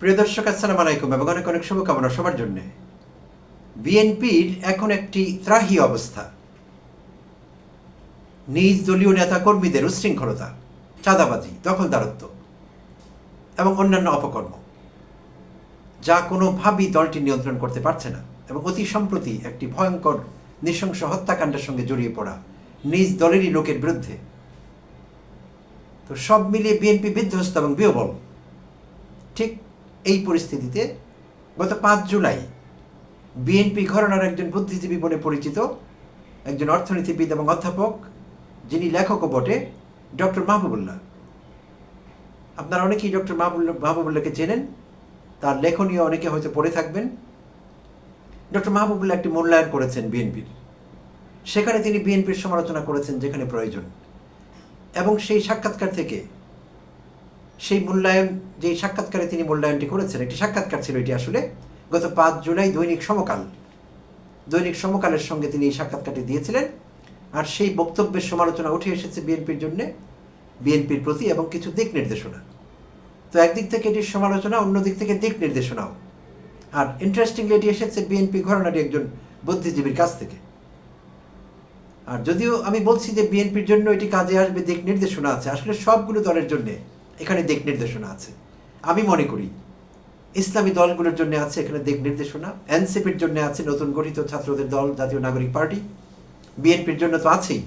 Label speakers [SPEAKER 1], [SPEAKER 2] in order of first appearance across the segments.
[SPEAKER 1] প্রিয় দর্শক, আসসালাম আলাইকুম এবং অনেক অনেক শুভকামনা সবার জন্যে। বিএনপির এখন একটি ত্রাহি অবস্থা। নিজ দলীয় নেতা কর্মীদের উচ্ছৃঙ্খলতা চাঁদাবাজি, দখলদারত্ব এবং অন্যান্য অপকর্ম, যা কোনোভাবেই দলটি নিয়ন্ত্রণ করতে পারছে না এবং অতি সম্প্রতি একটি ভয়ঙ্কর, নৃশংস হত্যাকাণ্ডের সঙ্গে জড়িয়ে পড়া নিজ দলেরই লোকের বিরুদ্ধে। তো সব মিলিয়ে বিএনপি বিধ্বস্ত এবং বিহবল। ঠিক এই পরিস্থিতিতে গত পাঁচ জুলাই বিএনপি ঘরানার একজন বুদ্ধিজীবী বলে পরিচিত একজন অর্থনীতিবিদ এবং অধ্যাপক, যিনি লেখকও বটে, ডক্টর মাহবুবুল্লাহ। আপনারা অনেকেই ডক্টর মাহবুল্লাহ মাহবুবুল্লাহকে চেনেন, তার লেখনীয় অনেকে হয়তো পড়ে থাকবেন। ডক্টর মাহবুবুল্লাহ একটি মূল্যায়ন করেছেন বিএনপির। সেখানে তিনি বিএনপির সমালোচনা করেছেন যেখানে প্রয়োজন। এবং সেই সাক্ষাৎকার থেকে সেই মূল্যায়ন যে সাক্ষাৎকারে তিনি মূল্যায়নটি করেছেন, একটি সাক্ষাৎকার ছিল এটি আসলে গত পাঁচ জুলাই দৈনিক সমকাল। দৈনিক সমকালের সঙ্গে তিনি এই সাক্ষাৎকারটি দিয়েছিলেন আর সেই বক্তব্যের সমালোচনা উঠে এসেছে বিএনপির জন্য, বিএনপির প্রতি এবং কিছু দিক নির্দেশনা। তো একদিক থেকে এটির সমালোচনা, অন্য দিক থেকে দিক নির্দেশনাও। আর ইন্টারেস্টিংলি এটি এসেছে বিএনপি ঘরানারই একজন বুদ্ধিজীবীর কাছ থেকে। আর যদিও আমি বলছি যে বিএনপির জন্য এটি কাজে আসবে, দিক নির্দেশনা আছে, আসলে সবগুলো দলের জন্য। এখানে দিক নির্দেশনা আছে। আমি মনে করি, ইসলামী দলগুলোর জন্য আছে এখানে দিক নির্দেশনা, এনসিপির জন্য আছে নতুন গঠিত ছাত্রদের দল, জাতীয় নাগরিক পার্টি, বিএনপির জন্য তো আছেই।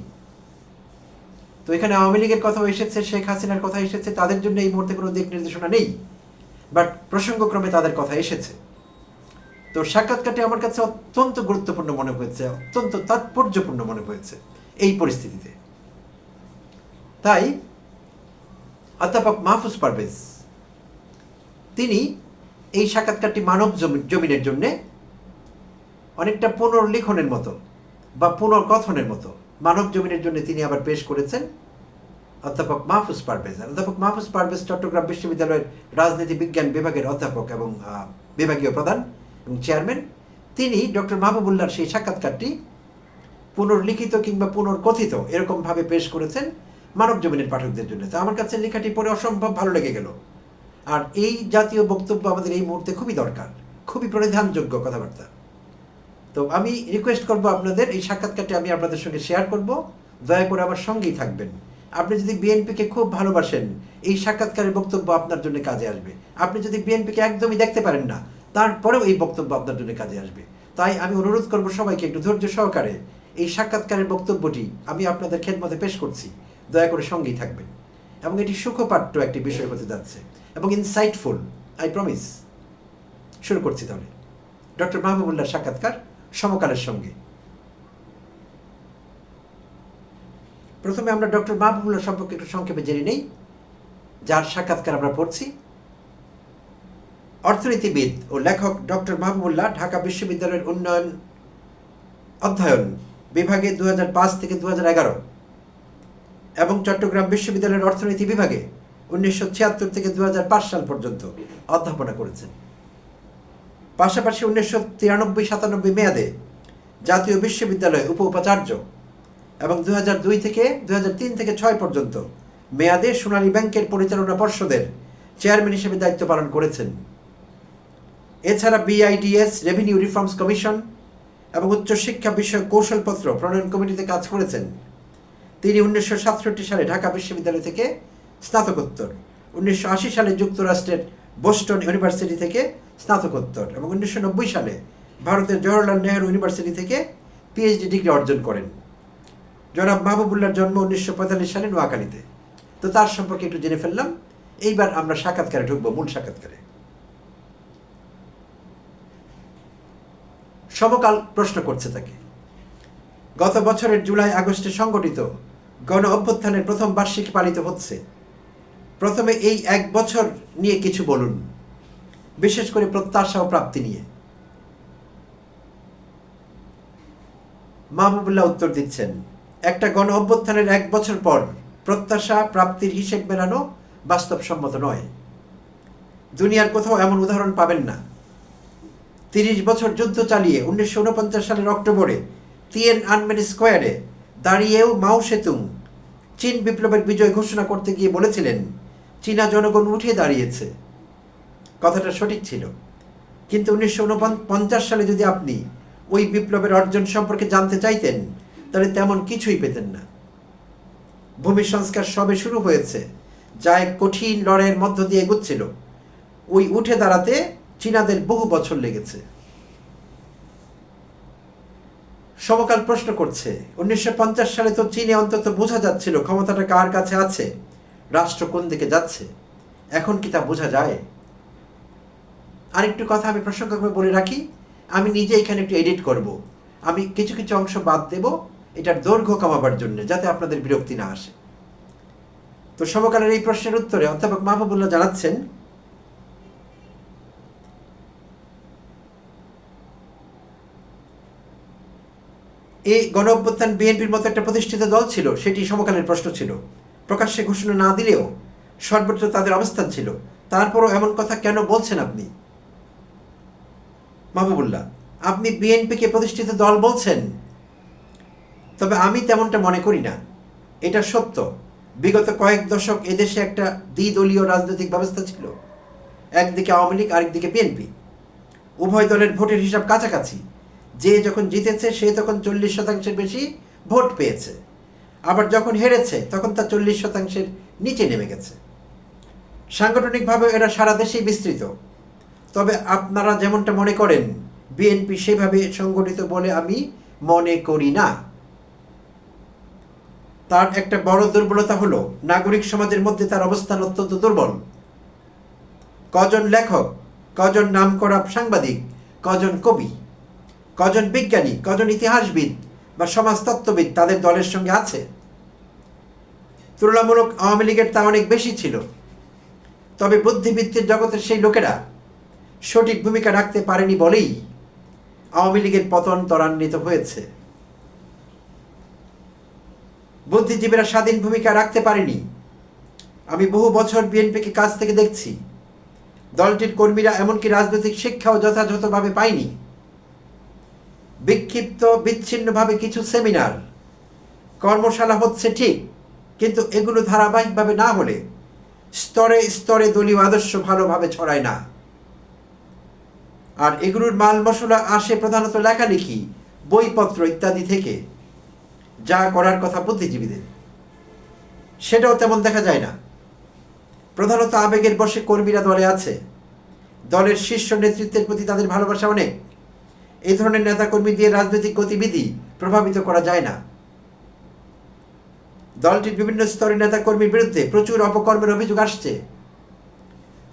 [SPEAKER 1] তো এখানে আওয়ামী লীগের কথাও এসেছে, শেখ হাসিনার কথা এসেছে, তাদের জন্য এই মুহূর্তে কোনো দিক নির্দেশনা নেই। বাট প্রসঙ্গক্রমে তাদের কথা এসেছে। তো সাক্ষাৎকারটি আমার কাছে অত্যন্ত গুরুত্বপূর্ণ মনে হয়েছে, অত্যন্ত তাৎপর্যপূর্ণ মনে হয়েছে এই পরিস্থিতিতে। তাই অধ্যাপক মাহফুজ পারভেজ। তিনি এই সাক্ষাৎকারটি মানব জমি জমিনের জন্য অনেকটা পুনর্লিখনের মতো বা পুনর্কথনের মতো মানব জমিনের জন্য তিনি আবার পেশ করেছেন অধ্যাপক মাহফুজ পারভেজ। অধ্যাপক মাহফুজ পারভেজ চট্টগ্রাম বিশ্ববিদ্যালয়ের রাজনীতি বিজ্ঞান বিভাগের অধ্যাপক এবং বিভাগীয় প্রধান এবং চেয়ারম্যান। তিনি ডক্টর মাহবুবুল্লাহর সেই সাক্ষাৎকারটি পুনর্লিখিত কিংবা পুনর্কথিত এরকমভাবে পেশ করেছেন। মানব জমিনের পাঠকদের জন্য। তো আমার কাছে লেখাটি পড়ে অসম্ভব ভালো লেগে গেল। আর এই জাতীয় বক্তব্য আমাদের এই মুহূর্তে খুবই দরকার। খুবই পরিধানযোগ্য কথাবার্তা। তো আমি রিকোয়েস্ট করব আপনাদের, এই সাক্ষাৎকারটি আমি আপনাদের সঙ্গে শেয়ার করব। দয়া করে আমার সঙ্গেই থাকবেন। আপনি যদি বিএনপিকে খুব ভালোবাসেন, এই সাক্ষাৎকারের বক্তব্য আপনার জন্য কাজে আসবে। আপনি যদি বিএনপিকে একদমই দেখতে পারেন না, তারপরেও এই বক্তব্য আপনার জন্য কাজে আসবে। তাই আমি অনুরোধ করব সবাইকে একটু ধৈর্য সহকারে এই সাক্ষাৎকারের বক্তব্যটি আমি আপনাদের খেদমতে পেশ করছি। দয়া করে সঙ্গেই থাকবেন। এবং এটি সুখপাঠ্য একটি বিষয় হতে যাচ্ছে এবং ইনসাইটফুল আই প্রমিস শুরু করছি তাহলে। ডক্টর মাহবুবুল্লাহ সাক্ষাৎকার সমকালের সঙ্গে। প্রথমে আমরা ডক্টর মাহবুবুল্লাহ সম্পর্কে একটু সংক্ষেপে জেনে নেই। যার সাক্ষাৎকার আমরা পড়ছি। অর্থনীতিবিদ ও লেখক ডক্টর মাহবুবুল্লাহ ঢাকা বিশ্ববিদ্যালয়ের উন্নয়ন অধ্যয়ন বিভাগে দু হাজার পাঁচ থেকে দু হাজার এগারো। এবং চট্টগ্রাম বিশ্ববিদ্যালয়ের অর্থনীতি বিভাগে উনিশশো ছিয়াত্তর থেকে দু হাজার পাঁচ সাল পর্যন্ত অধ্যাপনা করেছেন। পাশাপাশি উনিশশো তিরানব্বই সাতানব্বই মেয়াদে জাতীয় বিশ্ববিদ্যালয়ে উপ উপাচার্য এবং দু দুই থেকে দু তিন থেকে ছয় পর্যন্ত মেয়াদে সোনালী ব্যাংকের পরিচালনা পর্ষদের চেয়ারম্যান হিসেবে দায়িত্ব পালন করেছেন। এছাড়া বিআইডিএস রেভিনিউ রিফর্মস কমিশন এবং উচ্চশিক্ষা বিষয়ক কৌশলপত্র প্রণয়ন কমিটিতে কাজ করেছেন তিনি উনিশশো সাতষট্টি সালে ঢাকা বিশ্ববিদ্যালয় থেকে স্নাতকোত্তর, উনিশশো আশি সালে যুক্তরাষ্ট্রের বোস্টন ইউনিভার্সিটি থেকে স্নাতকোত্তর এবং উনিশশো নব্বই সালে ভারতের জওহরলাল নেহরু ইউনিভার্সিটি থেকে পিএইচডি ডিগ্রি অর্জন করেন। জনাব মাহবুবুল্লাহর জন্ম উনিশশো পঁয়তাল্লিশ সালে নোয়াখালীতে। তো তার সম্পর্কে একটু জেনে ফেললাম। এইবার আমরা সাক্ষাৎকারে ঢুকবো, মূল সাক্ষাৎকারে। সমকাল প্রশ্ন করছে তাকে। গত বছরের জুলাই আগস্টে সংগঠিত গণ অভ্যুত্থানের প্রথম বার্ষিকী পালিত হচ্ছে। প্রথমে এই এক বছর নিয়ে কিছু বলুন, বিশেষ করে প্রত্যাশা ও প্রাপ্তি নিয়ে। মাহবুবুল্লাহ উত্তর দিচ্ছেন, একটা গণ অভ্যুত্থানের এক বছর পর প্রত্যাশা, প্রাপ্তির হিসেব মেলানো বাস্তবসম্মত নয়। দুনিয়ার কোথাও এমন উদাহরণ পাবেন না। তিরিশ বছর যুদ্ধ চালিয়ে উনিশশো উনপঞ্চাশ সালের অক্টোবরে তিয়েন আনমেন স্কোয়ারে দাঁড়িয়েও মাও সেতুং। চীন বিপ্লবের বিজয় ঘোষণা করতে গিয়ে বলেছিলেন, চীনা জনগণ উঠে দাঁড়িয়েছে। কথাটা সঠিক ছিল। কিন্তু উনিশশো পঞ্চাশ সালে যদি আপনি ওই বিপ্লবের অর্জন সম্পর্কে জানতে চাইতেন, তাহলে তেমন কিছুই পেতেন না। ভূমি সংস্কার সবে শুরু হয়েছে, যা এক কঠিন লড়াইয়ের মধ্য দিয়ে এগুচ্ছিল। ওই উঠে দাঁড়াতে চীনাদের বহু বছর লেগেছে। সমকাল প্রশ্ন করছে, উনিশশো পঞ্চাশ সালে তো চীনে অন্তত বোঝা যাচ্ছিল ক্ষমতাটা কার কাছে আছে, রাষ্ট্র কোন দিকে যাচ্ছে, এখন কি তা বোঝা যায়? আরেকটু কথা আমি প্রসঙ্গক্রমে বলে রাখি, আমি নিজে এখানে একটু এডিট করব। আমি কিছু কিছু অংশ বাদ দেব, এটার দৈর্ঘ্য কমাবার জন্য, যাতে আপনাদের বিরক্তি না আসে। তো সমকালের এই প্রশ্নের উত্তরে অধ্যাপক মাহবুবুল্লাহ জানাচ্ছেন এই গণ অভ্যুত্থান বিএনপির মতো একটা প্রতিষ্ঠিত দল ছিল, সেটি সমকালের প্রশ্ন ছিল। প্রকাশ্যে ঘোষণা না দিলেও সর্বত্র তাদের অবস্থান ছিল। তারপরও এমন কথা কেন বলছেন আপনি? মাহবুবুল্লাহ, আপনি বিএনপিকে প্রতিষ্ঠিত দল বলছেন, তবে আমি তেমনটা মনে করি না। এটা সত্য। বিগত কয়েক দশক এদেশে একটা দ্বিদলীয় রাজনৈতিক ব্যবস্থা ছিল। একদিকে আওয়ামী লীগ, আরেকদিকে বিএনপি। উভয় দলের ভোটের হিসাব কাছাকাছি। যে যখন জিতেছে, সে তখন চল্লিশ শতাংশের বেশি ভোট পেয়েছে। আবার যখন হেরেছে, তখন তা চল্লিশ শতাংশের নিচে নেমে গেছে। সাংগঠনিকভাবে এরা সারা দেশেই বিস্তৃত। তবে আপনারা যেমনটা মনে করেন, বিএনপি সেভাবে সংগঠিত বলে আমি মনে করি না। তার একটা বড় দুর্বলতা হলো, নাগরিক সমাজের মধ্যে তার অবস্থান অত্যন্ত দুর্বল। কজন লেখক, কজন নামকরা সাংবাদিক, কজন কবি কজন বিজ্ঞানী, কজন ইতিহাসবিদ বা সমাজতত্ত্ববিদ তাদের দলের সঙ্গে আছে? তুলনামূলক আওয়ামী লীগের তা অনেক বেশি ছিল। তবে বুদ্ধিবৃত্তির জগতের সেই লোকেরা সঠিক ভূমিকা রাখতে পারেনি বলেই আওয়ামী লীগের পতন ত্বরান্বিত হয়েছে। বুদ্ধিজীবীরা স্বাধীন ভূমিকা রাখতে পারেনি। আমি বহু বছর বিএনপিকে কাছ থেকে দেখছি। দলটির কর্মীরা এমনকি রাজনৈতিক শিক্ষাও যথাযথভাবে পায়নি। বিক্ষিপ্ত, বিচ্ছিন্নভাবে কিছু সেমিনার কর্মশালা হচ্ছে ঠিক, কিন্তু এগুলো ধারাবাহিকভাবে না হলে স্তরে স্তরে দলীয় আদর্শ ভালোভাবে ছড়ায় না। আর এগুলোর মাল মশলা আসে প্রধানত লেখালেখি, বইপত্র ইত্যাদি থেকে, যা করার কথা বুদ্ধিজীবীদের। সেটাও তেমন দেখা যায় না। প্রধানত আবেগের বসে কর্মীরা দলে আছে। দলের শীর্ষ নেতৃত্বের প্রতি তাদের ভালোবাসা অনেক। এই ধরনের নেতাকর্মী দিয়ে রাজনৈতিক গতিবিধি প্রভাবিত করা যায় না। দলটির বিভিন্ন স্তরের নেতাকর্মীর বিরুদ্ধে প্রচুর অপকর্মের অভিযোগ আসছে।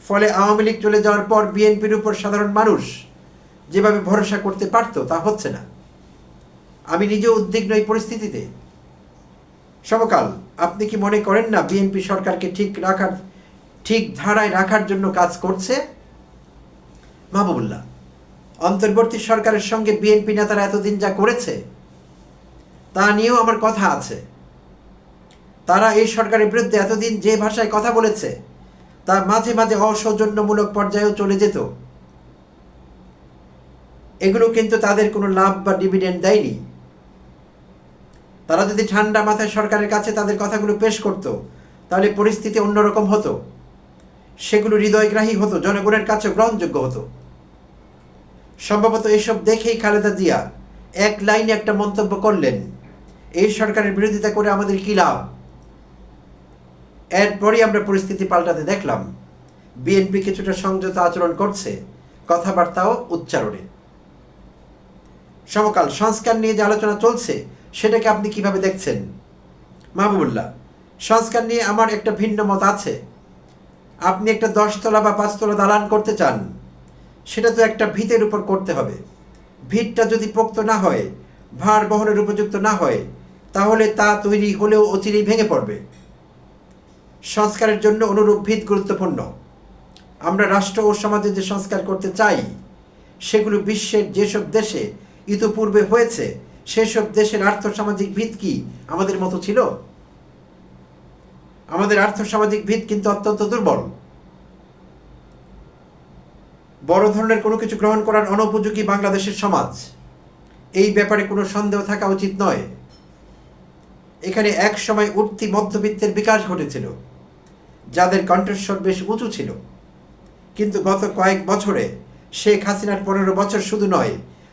[SPEAKER 1] ফলে আওয়ামী লীগ চলে যাওয়ার পর বিএনপির উপর সাধারণ মানুষ যেভাবে ভরসা করতে পারত তা হচ্ছে না। আমি নিজেও উদ্বিগ্ন এই পরিস্থিতিতে। সমকাল, আপনি কি মনে করেন না বিএনপি সরকারকে ঠিক রাখার, ঠিক ধারায় রাখার জন্য কাজ করছে? মাহবুবুল্লাহ। অন্তর্বর্তী সরকারের সঙ্গে বিএনপি নেতারা এতদিন যা করেছে, তা নিয়েও আমার কথা আছে। তারা এই সরকারের বিরুদ্ধে এতদিন যে ভাষায় কথা বলেছে, তা মাঝে মাঝে অসৌজন্যমূলক পর্যায়েও চলে যেত। এগুলো কিন্তু তাদের কোনো লাভ বা ডিভিডেন্ড দেয়নি। তারা যদি ঠান্ডা মাথায় সরকারের কাছে তাদের কথাগুলো পেশ করত, তাহলে পরিস্থিতি অন্যরকম হতো। সেগুলো হৃদয়গ্রাহী হতো, জনগণের কাছে গ্রহণযোগ্য হতো। সম্ভবত এসব দেখেই খালেদা জিয়া এক লাইনে একটা মন্তব্য করলেন। এই সরকারের বিরোধিতা করে আমাদের কী লাভ? এরপরই আমরা পরিস্থিতি পাল্টাতে দেখলাম। বিএনপি কিছুটা সংযত আচরণ করছে, কথাবার্তাও উচ্চারণে। সমকাল সংস্কার নিয়ে যে আলোচনা চলছে, সেটাকে আপনি কীভাবে দেখছেন? মাহবুবুল্লাহ, সংস্কার নিয়ে আমার একটা ভিন্ন মত আছে। আপনি একটা দশতলা বা পাঁচতলা দালান করতে চান সেটা তো একটা ভিতের উপর করতে হবে। ভিতটা যদি পোক্ত না হয়, ভার বহনের উপযুক্ত না হয়, তাহলে তা তৈরি হলেও অচিরেই ভেঙে পড়বে। সংস্কারের জন্য অনুরূপ ভিত গুরুত্বপূর্ণ। আমরা রাষ্ট্র ও সমাজে যে সংস্কার করতে চাই, সেগুলো বিশ্বের যেসব দেশে ইতিপূর্বে হয়েছে, সেসব দেশের আর্থসামাজিক ভিত কি আমাদের মতো ছিল? আমাদের আর্থসামাজিক ভিত কিন্তু অত্যন্ত দুর্বল। বড় ধরনের কোনো কিছু গ্রহণ করার অনুপযোগী বাংলাদেশের সমাজ। এই ব্যাপারে কোনো সন্দেহ থাকা উচিত নয়। এখানে এক সময় উঠতি মধ্যবিত্তের বিকাশ ঘটেছিল, যাদের কণ্ঠস্বর বেশ উঁচু ছিল। কিন্তু গত কয়েক বছরে শেখ হাসিনার পনেরো বছর শুধু নয়,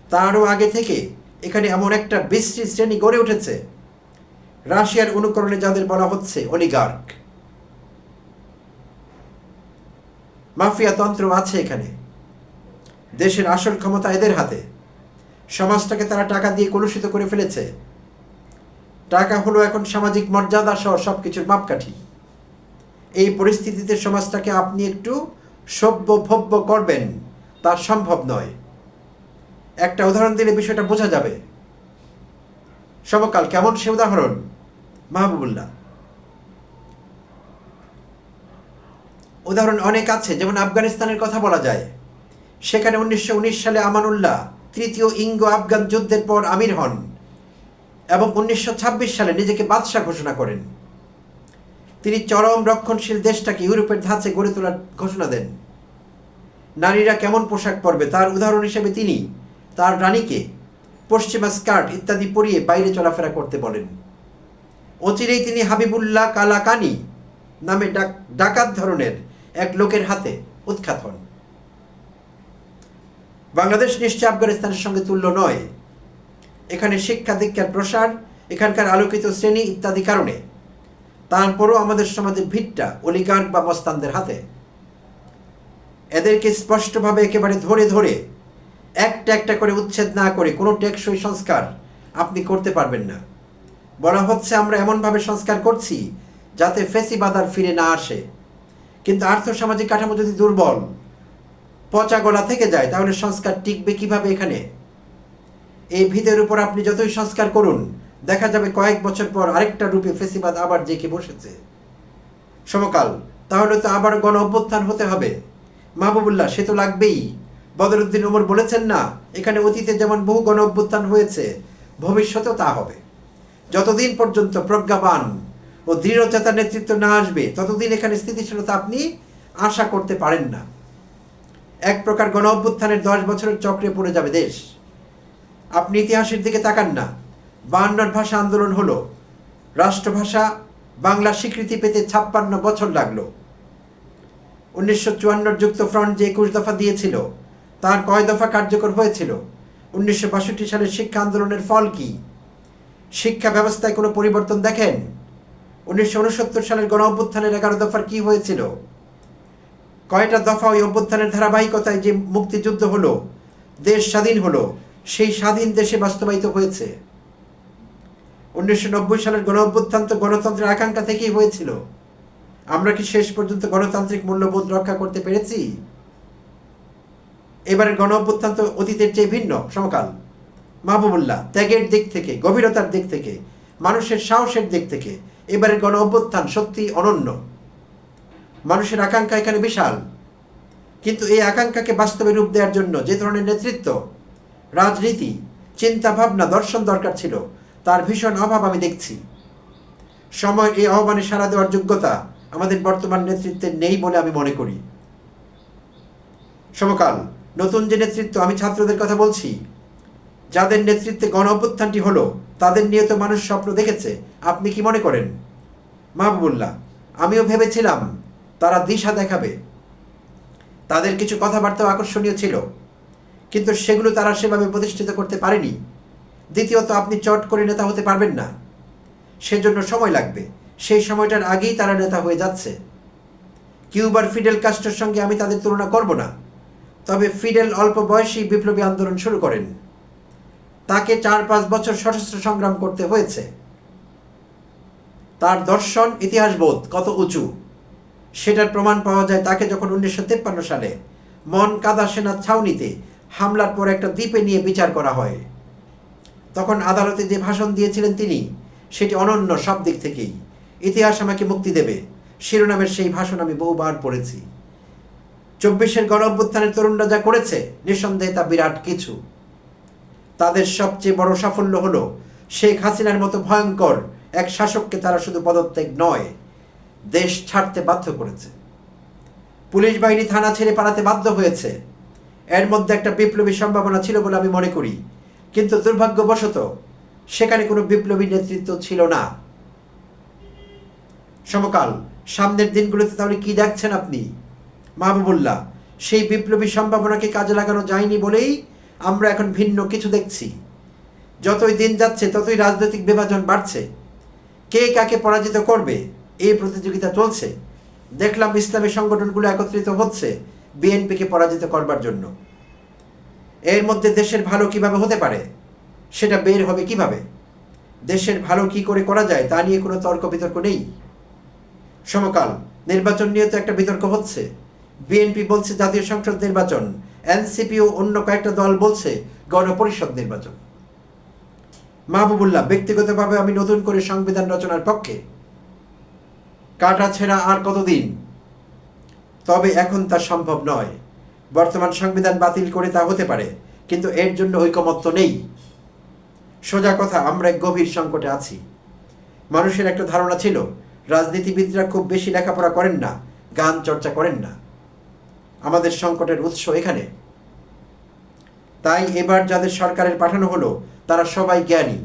[SPEAKER 1] তারও আগে থেকে এখানে এমন একটা বিশ্রী শ্রেণি গড়ে উঠেছে। রাশিয়ার অনুকরণে যাদের বলা হচ্ছে অলিগার্ক। মাফিয়া তন্ত্র আছে এখানে। দেশের আসল ক্ষমতা এদের হাতে। সমাজটাকে তারা টাকা দিয়ে কলুষিত করে ফেলেছে। টাকা হলো এখন সামাজিক মর্যাদা সহ সব কিছুর মাপকাঠি। এই পরিস্থিতিতে সমাজটাকে আপনি একটু সভ্য ভব্য করবেন তা সম্ভব নয়। একটা উদাহরণ দিলে বিষয়টা বোঝা যাবে। সমকাল কেমন সে উদাহরণ? মাহবুবুল্লাহ। উদাহরণ অনেক আছে, যেমন আফগানিস্তানের কথা বলা যায়। সেখানে উনিশশো উনিশ সালে আমানুল্লাহ তৃতীয় ইঙ্গো আফগান যুদ্ধের পর আমির হন এবং উনিশশো ছাব্বিশ সালে নিজেকে বাদশাহ ঘোষণা করেন। তিনি চরম রক্ষণশীল দেশটাকে ইউরোপের ধাঁচে গড়ে তোলার ঘোষণা দেন। নারীরা কেমন পোশাক পরবে তার উদাহরণ হিসেবে তিনি তার রানীকে পশ্চিমা স্কার্ট ইত্যাদি পরিয়ে বাইরে চলাফেরা করতে বলেন। অচিরেই তিনি হাবিবুল্লাহ কালাকানি নামে ডাক ডাকাত ধরনের এক লোকের হাতে উৎখাত হন। বাংলাদেশ নিশ্চয় আফগানিস্তানের সঙ্গে তুল্য নয়। এখানে শিক্ষা দীক্ষার প্রসার, এখানকার আলোকিত শ্রেণি ইত্যাদি কারণে। তারপরও আমাদের সমাজের ভিতটা অলিগার্ক বা মস্তানদের হাতে। এদেরকে স্পষ্টভাবে একেবারে ধরে ধরে একটা একটা করে উচ্ছেদ না করে কোনো টেকসই সংস্কার আপনি করতে পারবেন না। বলা হচ্ছে আমরা এমনভাবে সংস্কার করছি যাতে ফেসিবাদ আর ফিরে না আসে। কিন্তু আর্থসামাজিক কাঠামো যদি দুর্বল পচা গলা থেকে যায়, তাহলে সংস্কার টিকবে কীভাবে এখানে? এই ভিতের উপর আপনি যতই সংস্কার করুন, দেখা যাবে কয়েক বছর পর আরেকটা রূপে ফেসিবাদ আবার জেঁকে বসেছে। সমকাল, তাহলে তো আবার গণ অভ্যুত্থান হতে হবে। মাহবুবুল্লাহ, সে তো লাগবেই। বদরুদ্দিন ওমর বলেছেন না, এখানে অতীতে যেমন বহু গণ অভ্যুত্থান হয়েছে, ভবিষ্যতেও তা হবে। যতদিন পর্যন্ত প্রজ্ঞাবান ও দৃঢ়চেতার নেতৃত্ব না আসবে, ততদিন এখানে স্থিতিশীলতা আপনি আশা করতে পারেন না। এক প্রকার গণ অভ্যুত্থানের দশ বছরের চক্রে পড়ে যাবে দেশ। আপনি ইতিহাসের দিকে তাকান না। বায়ান্নর ভাষা আন্দোলন হলো। রাষ্ট্রভাষা বাংলা স্বীকৃতি পেতে ছাপ্পান্ন বছর লাগল। উনিশশো চুয়ান্নর যুক্ত ফ্রন্ট যে একুশ দফা দিয়েছিল, তার কয় দফা কার্যকর হয়েছিল? উনিশশো বাষট্টি সালের শিক্ষা আন্দোলনের ফল কি? শিক্ষা ব্যবস্থায় কোনো পরিবর্তন দেখেন? উনিশশো উনসত্তর সালের গণ অভ্যুত্থানের এগারো দফার কি হয়েছিল? কয়টা দফা ওই অভ্যুত্থানের ধারাবাহিকতায় যে মুক্তিযুদ্ধ হলো, দেশ স্বাধীন হলো, সেই স্বাধীন দেশে বাস্তবায়িত হয়েছে। উনিশশো নব্বই সালের গণ অভ্যুত্থান তো গণতন্ত্রের আকাঙ্ক্ষা থেকেই হয়েছিল। আমরা কি শেষ পর্যন্ত গণতান্ত্রিক মূল্যবোধ রক্ষা করতে পেরেছি? এবারের গণ অভ্যুত্থান তো অতীতের চেয়ে ভিন্ন, সমকাল। মাহবুবুল্লাহ, ত্যাগের দিক থেকে, গভীরতার দিক থেকে, মানুষের সাহসের দিক থেকে, এবারের গণ অভ্যুত্থান সত্যি অনন্য। মানুষের আকাঙ্ক্ষা এখানে বিশাল। কিন্তু এই আকাঙ্ক্ষাকে বাস্তবে রূপ দেওয়ার জন্য যে ধরনের নেতৃত্ব, রাজনীতি চিন্তা ভাবনা দর্শন দরকার ছিল, তার ভীষণ অভাব আমি দেখছি। সময় এই আহ্বানে সাড়া দেওয়ার যোগ্যতা আমাদের বর্তমান নেতৃত্বের নেই বলে আমি মনে করি। সমকাল, নতুন যে নেতৃত্ব আমি ছাত্রদের কথা বলছি, যাদের নেতৃত্বে গণ অভ্যুত্থানটি হলো, তাদের নিয়ে তো মানুষ স্বপ্ন দেখেছে। আপনি কি মনে করেন? মাহবুবুল্লাহ, আমিও ভেবেছিলাম তারা দিশা দেখাবে। তাদের কিছু কথাবার্তাও আকর্ষণীয় ছিল। কিন্তু সেগুলো তারা সেভাবে প্রতিষ্ঠিত করতে পারেনি। দ্বিতীয়ত, আপনি চট করে নেতা হতে পারবেন না। সেজন্য সময় লাগবে। সেই সময়টার আগেই তারা নেতা হয়ে যাচ্ছে। কিউবার ফিডেল কাস্টের সঙ্গে আমি তাদের তুলনা করব না। তবে ফিডেল অল্প বয়সেই বিপ্লবী আন্দোলন শুরু করেন। তাকে চার পাঁচ বছর সশস্ত্র সংগ্রাম করতে হয়েছে। তার দর্শন, ইতিহাসবোধ কত উঁচু। সেটার প্রমাণ পাওয়া যায় তাকে যখন উনিশশো সালে মন কাদা সেনা ছাউনিতে হামলার পর একটা দ্বীপে নিয়ে বিচার করা হয়। তখন আদালতে যে ভাষণ দিয়েছিলেন তিনি, সেটি অনন্য সব দিক থেকেই। ইতিহাস আমাকে মুক্তি দেবে, শিরোনামের সেই ভাষণ আমি বহুবার পড়েছি। চব্বিশের গণ অভ্যুত্থানের তরুণরা যা করেছে, নিঃসন্দেহে তা বিরাট কিছু। তাদের সবচেয়ে বড় সাফল্য হলো শেখ হাসিনার মতো ভয়ঙ্কর এক শাসককে তারা শুধু পদত্যাগ নয় দেশ ছাড়তে বাধ্য করেছে। পুলিশ বাহিনী থানা ছেড়ে পালাতে বাধ্য হয়েছে। এর মধ্যে একটা বিপ্লবী সম্ভাবনা ছিল বলে আমি মনে করি। কিন্তু দুর্ভাগ্যবশত সেখানে কোনো বিপ্লবী নেতৃত্ব ছিল না। সমকাল, সামনের দিনগুলোতে তাহলে কি দেখছেন আপনি? মাহবুবুল্লাহ, সেই বিপ্লবী সম্ভাবনাকে কাজে লাগানো যায়নি বলেই আমরা এখন ভিন্ন কিছু দেখছি। যতই দিন যাচ্ছে, ততই রাজনৈতিক বিভাজন বাড়ছে। কে কাকে পরাজিত করবে? এই প্রতিযোগিতা চলছে। দেখলাম ইসলামী সংগঠনগুলো একত্রিত হচ্ছে বিএনপিকে পরাজিত করবার জন্য। এর মধ্যে দেশের ভালো কীভাবে হতে পারে, সেটা বের হবে কীভাবে? দেশের ভালো কি করে করা যায়, তা নিয়ে কোনো তর্ক বিতর্ক নেই। সমকাল, নির্বাচন নিয়ে তো একটা বিতর্ক হচ্ছে। বিএনপি বলছে জাতীয় সংসদ নির্বাচন, এনসিপি ও অন্য কয়েকটা দল বলছে গণপরিষদ নির্বাচন। মাহবুবুল্লাহ, ব্যক্তিগতভাবে আমি নতুন করে সংবিধান রচনার পক্ষে। কাটা ছেঁড়া আর কতদিন? তবে এখন তা সম্ভব নয়। বর্তমান সংবিধান বাতিল করে তা হতে পারে, কিন্তু এর জন্য ঐকমত্য নেই। সোজা কথা, আমরা এক গভীর সংকটে আছি। মানুষের একটা ধারণা ছিল, রাজনীতিবিদরা খুব বেশি লেখাপড়া করেন না, গান চর্চা করেন না। আমাদের সংকটের উৎস এখানে। তাই এবার যাদের সরকারের পাঠানো হলো, তারা সবাই জ্ঞানী,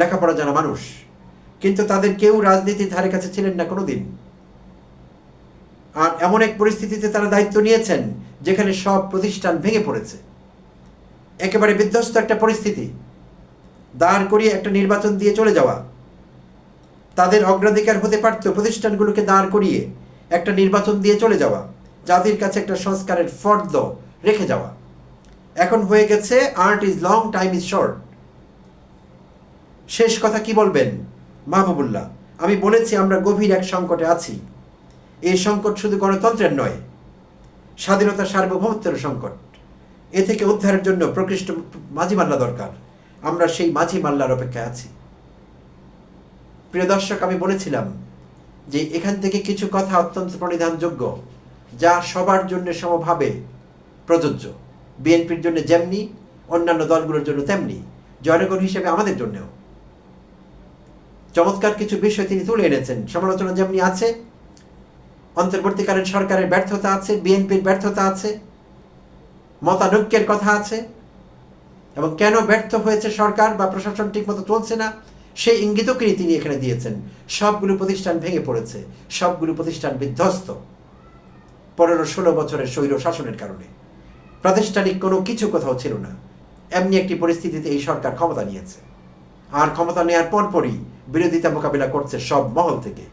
[SPEAKER 1] লেখাপড়া জানা মানুষ। কিন্তু তাদের কেউ রাজনীতির ধারে কাছে ছিলেন না কোনোদিন। আর এমন এক পরিস্থিতিতে তারা দায়িত্ব নিয়েছেন, যেখানে সব প্রতিষ্ঠান ভেঙে পড়েছে। একেবারে বিধ্বস্ত একটা পরিস্থিতি। দাঁড় করিয়ে একটা নির্বাচন দিয়ে চলে যাওয়া। তাদের অগ্রাধিকার হতে পারত প্রতিষ্ঠানগুলোকে দাঁড় করিয়ে একটা নির্বাচন দিয়ে চলে যাওয়া, জাতির কাছে একটা সংস্কারের ফর্দ রেখে যাওয়া। এখন হয়ে গেছে art is long time is short শেষ কথা কি বলবেন? মাহবুবুল্লাহ আমি বলেছি আমরা গভীর এক সংকটে আছি। এই সংকট শুধু গণতন্ত্রের নয়, স্বাধীনতা সার্বভৌমত্বের সংকট। এ থেকে উদ্ধারের জন্য প্রকৃষ্ট মাঝি মাল্লা দরকার। আমরা সেই মাঝি মাল্লার অপেক্ষায় আছি। প্রিয় দর্শক, আমি বলেছিলাম যে এখান থেকে কিছু কথা অত্যন্ত প্রণিধানযোগ্য, যা সবার জন্য সমভাবে প্রযোজ্য। বিএনপির জন্য যেমনি, অন্যান্য দলগুলোর জন্য তেমনি, জনগণ হিসেবে আমাদের জন্যও। চমৎকার কিছু বিষয় তিনি তুলে এনেছেন। সমালোচনা যেমনি আছে, অন্তর্বর্তীকালীন সরকারের ব্যর্থতা আছে, বিএনপির ব্যর্থতা আছে, মতানৈক্যের কথা আছে, এবং কেন ব্যর্থ হয়েছে সরকার বা প্রশাসন ঠিকমতো চলছে না, সেই ইঙ্গিতও তিনি এখানে দিয়েছেন। সবগুলো প্রতিষ্ঠান ভেঙে পড়েছে, সবগুলো প্রতিষ্ঠান বিধ্বস্ত পনেরো ষোলো বছরের স্বৈর শাসনের কারণে। প্রাতিষ্ঠানিক কোনো কিছু কোথাও ছিল না। এমনি একটি পরিস্থিতিতে এই সরকার ক্ষমতা নিয়েছে। আর ক্ষমতা নেওয়ার পরপরই বিরোধিতা মোকাবিলা করছে সব মহল থেকে।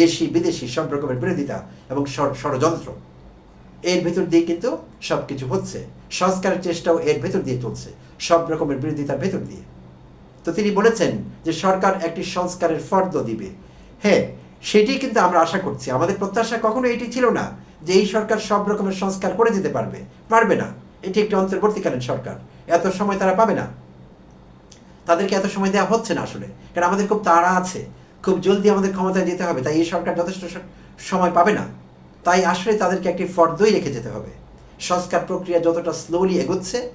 [SPEAKER 1] দেশি, বিদেশি সব রকমের বিরোধিতা এবং ষড়যন্ত্র। এর ভেতর দিয়ে কিন্তু সব কিছু হচ্ছে। সংস্কারের চেষ্টাও এর ভেতর দিয়ে চলছে, সব রকমের বিরোধিতার ভেতর দিয়ে। তো তিনি বলেছেন যে সরকার একটি সংস্কারের ফর্দ দিবে। হ্যাঁ সেটি কিন্তু আমরা আশা করছি। আমাদের প্রত্যাশা কখনো এটি ছিল না যে এই সরকার সব রকমের সংস্কার করে দিতে পারবে। পারবে না। এটি একটি অন্তর্বর্তীকালীন সরকার। এত সময় তারা পাবে না। তাদেরকে এত সময় দেওয়া হচ্ছে না আসলে। কারণ আমাদের খুব তাড়া আছে। খুব জলদি আমাদের ক্ষমতায় যেতে হবে। তাই এই সরকার যথেষ্ট সময় পাবে না। তাই আসলে তাদেরকে একটি ফর্দই রেখে যেতে হবে। সংস্কার প্রক্রিয়া যতটা স্লোলি এগোচ্ছে,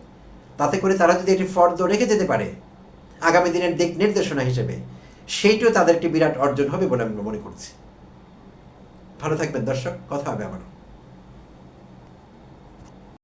[SPEAKER 1] তাতে করে তারা যদি একটি ফর্দ রেখে যেতে পারে, আগামী দিনের দিক নির্দেশনা হিসেবে, সেইটিও তাদের একটি বিরাট অর্জন হবে বলে আমি মনে করছি। ভালো থাকবেন দর্শক, কথা হবে আবারও।